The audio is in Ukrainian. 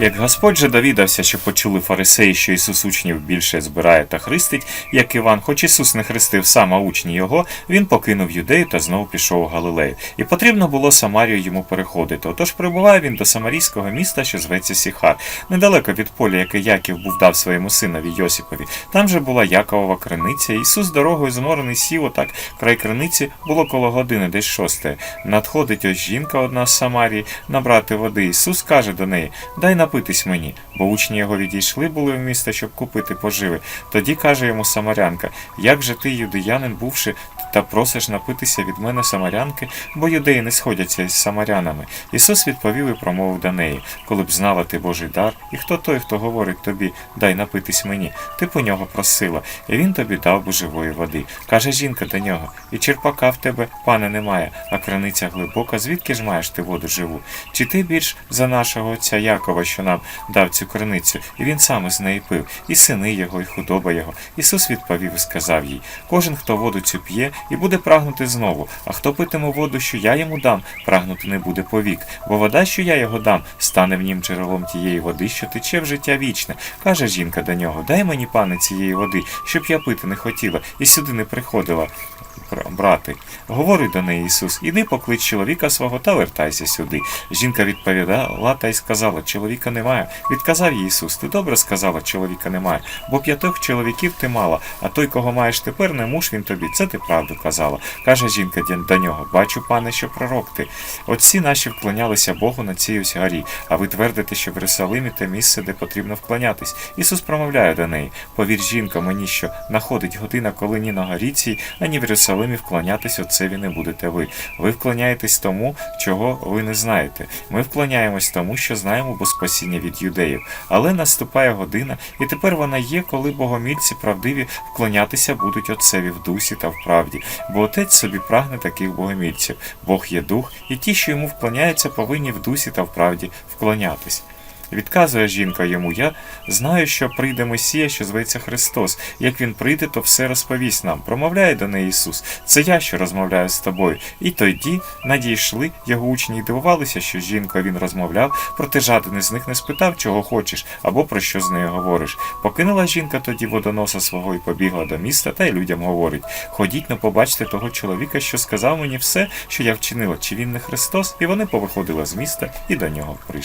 Як Господь же довідався, що почули фарисеї, що Ісус учнів більше збирає та хрестить, як Іван, хоч Ісус не хрестив сам, а учні його, він покинув юдею та знову пішов у Галилею. І потрібно було Самарію йому переходити. Отож прибуває він до самарійського міста, що зветься Сіхар, недалеко від поля, яке Яків був дав своєму синові Йосипові. Там же була Яковова криниця. Ісус дорогою зморений сів, отак край криниці було коло години, десь шосте. Надходить ось жінка одна з Самарії набрати води. Ісус каже до неї: Дай напитись мені, бо учні його відійшли були в місто, щоб купити поживи. Тоді каже йому самарянка: Як же ти, юдеянин, бувши, та просиш напитися від мене самарянки, бо юдеї не сходяться із самарянами. Ісус відповів і промовив до неї: Коли б знала ти Божий дар, і хто той, хто говорить тобі, дай напитись мені, ти по нього просила, і він тобі дав би живої води. Каже жінка до нього: І черпака в тебе, пане, немає, а краниця глибока, звідки ж маєш ти воду живу? Чи ти більш за нашого отця Якова, що нам дав цю криницю, і він сам із неї пив, і сини його, і худоба його. Ісус відповів і сказав їй: Кожен, хто воду цю п'є, і буде прагнути знову, а хто питиме воду, що я йому дам, прагнути не буде повік, бо вода, що я його дам, стане в нім джерелом тієї води, що тече в життя вічне. Каже жінка до нього: Дай мені, пане, цієї води, щоб я пити не хотіла, і сюди не приходила. Бра- Брати, говорить до неї Ісус, іди поклич чоловіка свого та вертайся сюди. Жінка відповідала та й сказала: Чоловіка немає. Відказав їй Ісус, ти добре сказала, чоловіка немає, бо п'ятох чоловіків ти мала, а той, кого маєш тепер, не муж він тобі. Це ти правду казала. Каже жінка до нього: Бачу, пане, що пророк ти. Отці наші вклонялися Богу на цій ось горі, а ви твердите, що в Єрусалимі те місце, де потрібно вклонятись. Ісус промовляє до неї: Повір, жінка, мені що находить година, коли ні на горі цій, ані в Єрусалимі вклонятись отцеві не будете ви. Ви вклоняєтесь тому, чого ви не знаєте. Ми вклоняємось тому, що знаємо, бо спасіння від юдеїв. Але наступає година, і тепер вона є, коли богомільці правдиві вклонятися будуть отцеві в дусі та в правді. Бо отець собі прагне таких богомільців. Бог є дух, і ті, що йому вклоняються, повинні в дусі та в правді вклонятись. Відказує жінка йому: Я знаю, що прийде Месія, що зветься Христос. Як він прийде, то все розповість нам. Промовляє до неї Ісус. Це я, що розмовляю з тобою. І тоді надійшли його учні і дивувалися, що з жінкою він розмовляв, проте жаден із них не спитав, чого хочеш, або про що з нею говориш. Покинула жінка тоді водоноса свого і побігла до міста, та й людям говорить: Ходіть, но побачте того чоловіка, що сказав мені все, що я вчинила, чи він не Христос, і вони повиходили з міста і до нього прийшли.